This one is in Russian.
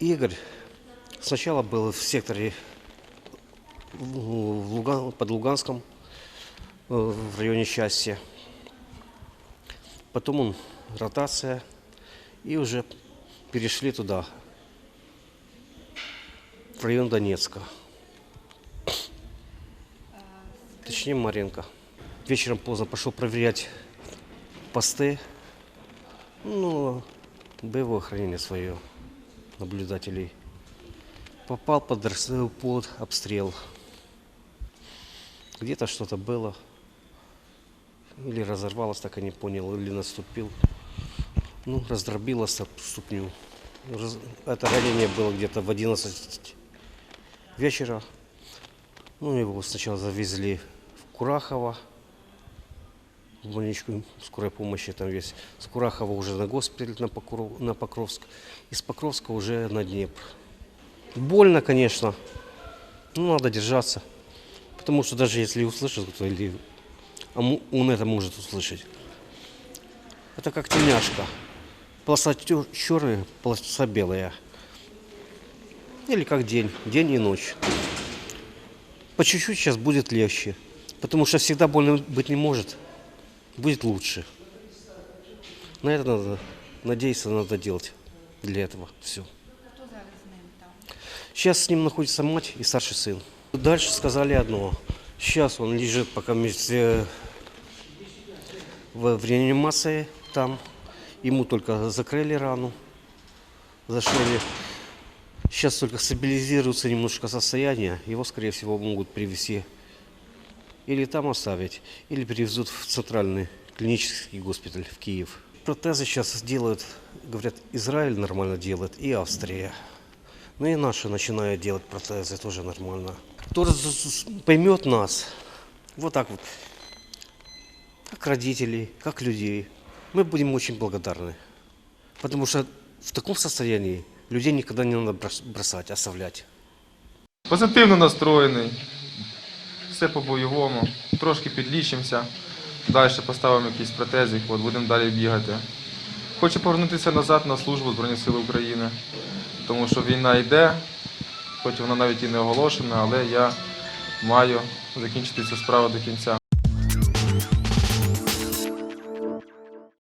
Игорь сначала был в секторе в Луган- под Луганском, э, в районе счастья. Потом он ротация, и уже перешли туда, в район Донецка. Точнее, Маренко. Вечером поздно пошел проверять посты. Ну, боевое охранение свое наблюдателей. Попал под, под обстрел. Где-то что-то было. Или разорвалось, так и не понял, или наступил. Ну, раздробило стоп- ступню. Раз- Это ранение было где-то в 11 вечера. Ну, его сначала завезли в Курахово, в больничку скорой помощи там весь. С Курахова уже на госпиталь на, Покров- на Покровск. Из Покровска уже на Днепр. Больно, конечно. Ну, надо держаться. Потому что даже если услышит кто или а он это может услышать. Это как тельняшка. Полоса черная, полоса белая. Или как день, день и ночь. По чуть-чуть сейчас будет легче. Потому что всегда больно быть не может. Будет лучше. На это надо надеяться, надо делать для этого все. Сейчас с ним находится мать и старший сын. Дальше сказали одно. Сейчас он лежит пока вместе в, реанимации там. Ему только закрыли рану, зашили. Сейчас только стабилизируется немножко состояние. Его, скорее всего, могут привезти или там оставить, или перевезут в центральный клинический госпиталь в Киев. Протезы сейчас делают, говорят, Израиль нормально делает и Австрия. Ну и наши начинают делать протезы, тоже нормально. Кто поймет нас, вот так вот, как родителей, как людей, мы будем очень благодарны. Потому что в таком состоянии людей никогда не надо брос- бросать, оставлять. Позитивно настроєний. Все по-бойовому. Трошки підлічимося. Далі поставимо якийсь протезик, от, будемо далі бігати. Хочу повернутися назад на службу Збройні Сили України, тому що війна йде, хоч вона навіть і не оголошена, але я маю закінчити цю справу до кінця.